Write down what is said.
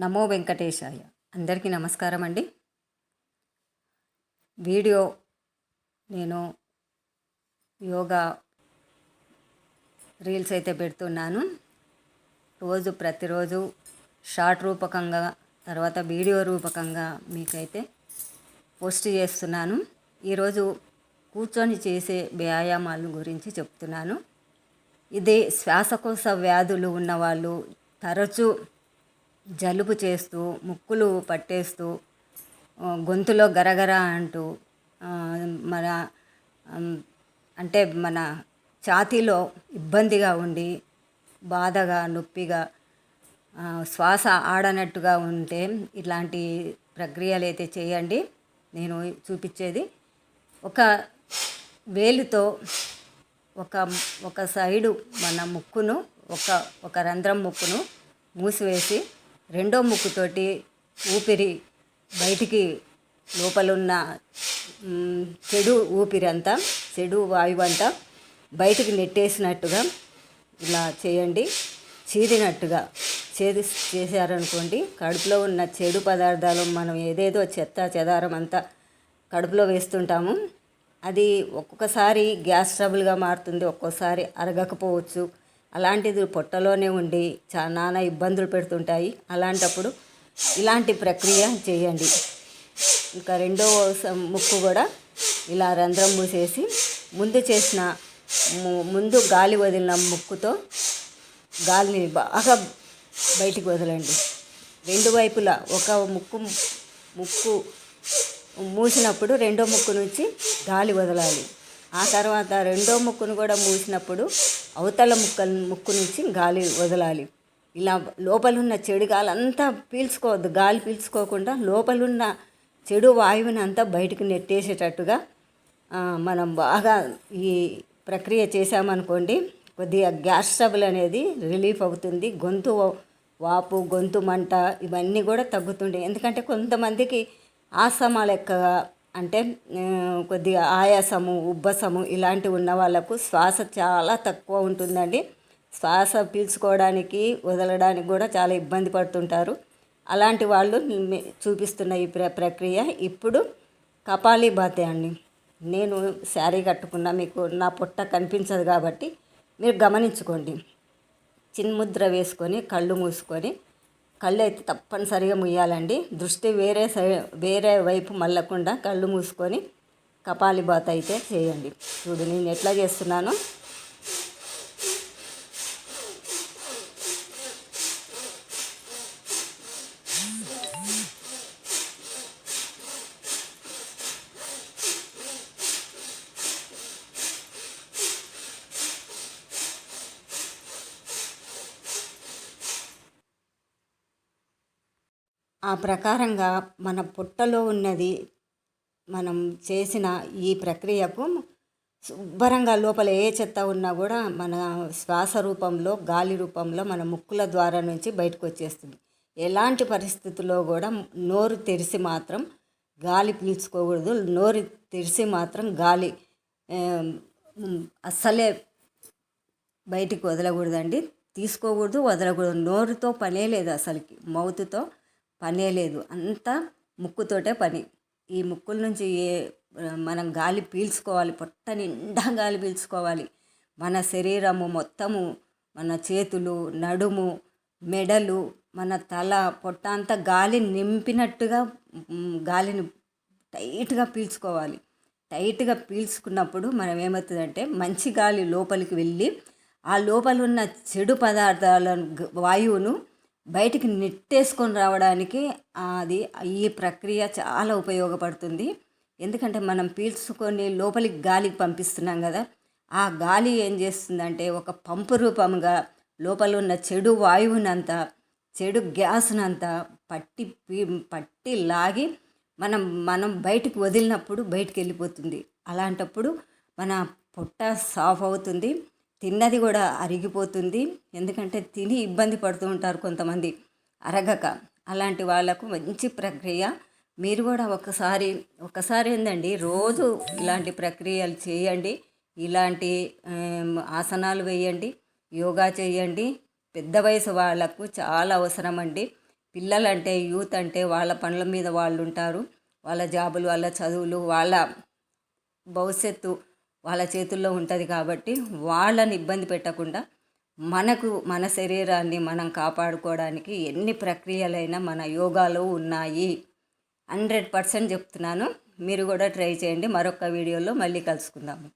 నమో వెంకటేశాయ. అందరికీ నమస్కారం అండి. వీడియో నేను యోగా రీల్స్ అయితే పెడుతున్నాను. రోజు ప్రతిరోజు షార్ట్ రూపకంగా తర్వాత వీడియో రూపకంగా మీకైతే పోస్ట్ చేస్తున్నాను. ఈరోజు కూర్చొని చేసే వ్యాయామాల గురించి చెప్తున్నాను. ఇది శ్వాసకోశ వ్యాధులు ఉన్నవాళ్ళు తరచూ జలుబు చేస్తూ ముక్కులు పట్టేస్తూ గొంతులో గరగర అంటూ మన అంటే మన ఛాతీలో ఇబ్బందిగా ఉండి బాధగా నొప్పిగా శ్వాస ఆడనట్టుగా ఉంటే ఇలాంటి ప్రక్రియలు అయితే చేయండి. నేను చూపించేది ఒక వేలుతో ఒక ఒక సైడు మన ముక్కును ఒక ఒక రంధ్రం ముక్కును మూసివేసి రెండో ముక్కుతోటి ఊపిరి బయటికి లోపలున్న చెడు ఊపిరి అంతా చెడు వాయువు అంతా బయటికి నెట్టేసినట్టుగా ఇలా చేయండి. చీదినట్టుగా చేది చేశారనుకోండి కడుపులో ఉన్న చెడు పదార్థాలు మనం ఏదేదో చెత్త చెదారం అంతా కడుపులో వేస్తుంటాము. అది ఒక్కొక్కసారి గ్యాస్ ట్రబుల్గా మారుతుంది ఒక్కోసారి అరగకపోవచ్చు. అలాంటిది పొట్టలోనే ఉండి చా నానా ఇబ్బందులు పెడుతుంటాయి. అలాంటప్పుడు ఇలాంటి ప్రక్రియ చేయండి. ఇంకా రెండో ముక్కు కూడా ఇలా రంధ్రం మూసేసి ముందు చేసిన ము- ముందు గాలి వదిలిన ముక్కుతో గాలిని బాగా బయటికి వదలండి. రెండు వైపులా ఒక ముక్కు ముక్కు మూసినప్పుడు రెండో ముక్కు నుంచి గాలి వదలాలి. ఆ తర్వాత రెండో ముక్కును కూడా మూసినప్పుడు అవతల ముక్క ముక్కు నుంచి గాలి వదలాలి. ఇలా లోపలున్న చెడు గాలి అంతా పీల్చుకోవద్దు. గాలి పీల్చుకోకుండా లోపలున్న చెడు వాయువుని అంతా బయటకు నెట్టేసేటట్టుగా మనం బాగా ఈ ప్రక్రియ చేసామనుకోండి కొద్దిగా గ్యాస్ ట్రబుల్ అనేది రిలీఫ్ అవుతుంది. గొంతు వాపు గొంతు మంట ఇవన్నీ కూడా తగ్గుతుండే. ఎందుకంటే కొంతమందికి ఆస్తమా లెక్కగా అంటే కొద్దిగా ఆయాసము ఉబ్బసము ఇలాంటివి ఉన్న వాళ్ళకు శ్వాస చాలా తక్కువ ఉంటుందండి. శ్వాస పీల్చుకోవడానికి వదలడానికి కూడా చాలా ఇబ్బంది పడుతుంటారు. అలాంటి వాళ్ళు చూపిస్తున్న ఈ ప్ర ప్రక్రియ ఇప్పుడు కపాలి బాతే అండి. నేను శారీ కట్టుకున్నా మీకు నా పొట్ట కనిపించదు కాబట్టి మీరు గమనించుకోండి. చిన్ముద్ర వేసుకొని కళ్ళు మూసుకొని కళ్ళు అయితే తప్పనిసరిగా ముయ్యాలండి. దృష్టి వేరే సై వేరే వైపు మళ్ళకుండా కళ్ళు మూసుకొని కపాలి బాత్ అయితే చేయండి. చూడు నేను ఎట్లా చేస్తున్నానో. ఆ ప్రకారంగా మన పుట్టలో ఉన్నది మనం చేసిన ఈ ప్రక్రియకు శుభ్రంగా లోపల ఏ చెత్త ఉన్నా కూడా మన శ్వాస రూపంలో గాలి రూపంలో మన ముక్కుల ద్వారా నుంచి బయటకు వచ్చేస్తుంది. ఎలాంటి పరిస్థితుల్లో కూడా నోరు తెరిచి మాత్రం గాలి పీల్చుకోకూడదు. నోరు తెరిచి మాత్రం గాలి అస్సలే బయటికి వదలకూడదండి. తీసుకోకూడదు వదలకూడదు. నోరుతో పనే లేదు అసలుకి మౌత్తో. పనే లేదు. అంతా ముక్కుతోటే పని. ఈ ముక్కుల నుంచి ఏ మనం గాలి పీల్చుకోవాలి పొట్ట నిండా గాలి పీల్చుకోవాలి. మన శరీరము మొత్తము మన చేతులు నడుము మెడలు మన తల పొట్ట అంతా గాలి నింపినట్టుగా గాలిని టైట్గా పీల్చుకోవాలి. టైట్గా పీల్చుకున్నప్పుడు మనం ఏమవుతుందంటే మంచి గాలి లోపలికి వెళ్ళి ఆ లోపల ఉన్న చెడు పదార్థాలను వాయువును బయటికి నెట్టేసుకొని రావడానికి అది ఈ ప్రక్రియ చాలా ఉపయోగపడుతుంది. ఎందుకంటే మనం పీల్చుకొని లోపలికి గాలికి పంపిస్తున్నాం కదా ఆ గాలి ఏం చేస్తుందంటే ఒక పంపు రూపంగా లోపల ఉన్న చెడు వాయువునంతా చెడు గ్యాస్నంతా పట్టి పీ- పట్టి లాగి మనం మనం బయటకు వదిలినప్పుడు బయటికి వెళ్ళిపోతుంది. అలాంటప్పుడు మన పొట్ట సాఫ్ అవుతుంది. తిన్నది కూడా అరిగిపోతుంది. ఎందుకంటే తిని ఇబ్బంది పడుతూ ఉంటారు కొంతమంది. అరగక. అలాంటి వాళ్ళకు మంచి ప్రక్రియ. మీరు కూడా ఒకసారి ఒకసారి ఏందండి రోజు ఇలాంటి ప్రక్రియలు చేయండి. ఇలాంటి ఆసనాలు వేయండి. యోగా చేయండి. పెద్ద వయసు వాళ్ళకు చాలా అవసరం అండి పిల్లలంటే యూత్ అంటే వాళ్ళ పనుల మీద వాళ్ళు ఉంటారు వాళ్ళ జాబులు వాళ్ళ చదువులు వాళ్ళ భవిష్యత్తు వాళ్ళ చేతుల్లో ఉంటుంది కాబట్టి వాళ్ళని ఇబ్బంది పెట్టకుండా మనకు మన శరీరాన్ని మనం కాపాడుకోవడానికి ఎన్ని ప్రక్రియలైనా మన యోగాలో ఉన్నాయి. హండ్రెడ్ పర్సెంట్ చెప్తున్నాను. మీరు కూడా ట్రై చేయండి. మరొక వీడియోలో మళ్ళీ కలుసుకుందాము.